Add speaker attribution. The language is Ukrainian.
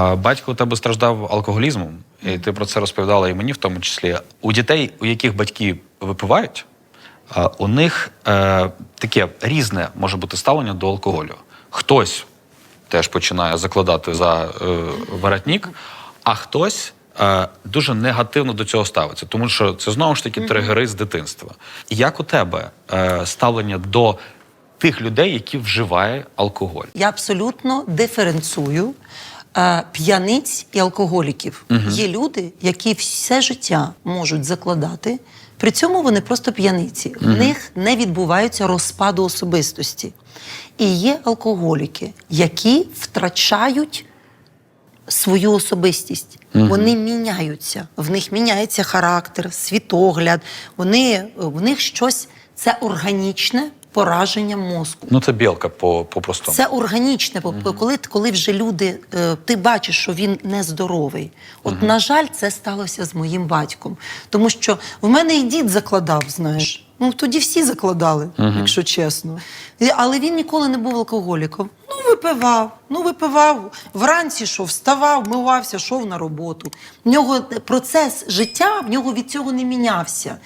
Speaker 1: А Батько у тебе страждав алкоголізмом, і ти про це розповідала і мені, в тому числі. У дітей, у яких батьки випивають, у них е, таке різне може бути ставлення до алкоголю. Хтось теж починає закладати за е, воротник, а хтось е, дуже негативно до цього ставиться, тому що це знову ж таки тригери з дитинства. Як у тебе е, ставлення до тих людей, які вживають алкоголь?
Speaker 2: Я абсолютно диференцую п'яниць і алкоголіків. Є люди, які все життя можуть закладати. При цьому вони просто п'яниці. В них не відбувається розпаду особистості. І є алкоголіки, які втрачають свою особистість. Вони міняються. В них міняється характер, світогляд. Вони, в них щось це органічне пораження мозку.
Speaker 1: Ну це білка по, по простому.
Speaker 2: Це органічне, бо коли, коли вже люди, е, ти бачиш, що він нездоровий. От, на жаль, це сталося з моїм батьком. Тому що в мене і дід закладав, знаєш. Ну тоді всі закладали, якщо чесно. Але він ніколи не був алкоголіком. Ну, випивав, ну випивав. Вранці що, вставав, мивався, йшов на роботу. В нього процес життя в нього від цього не мінявся.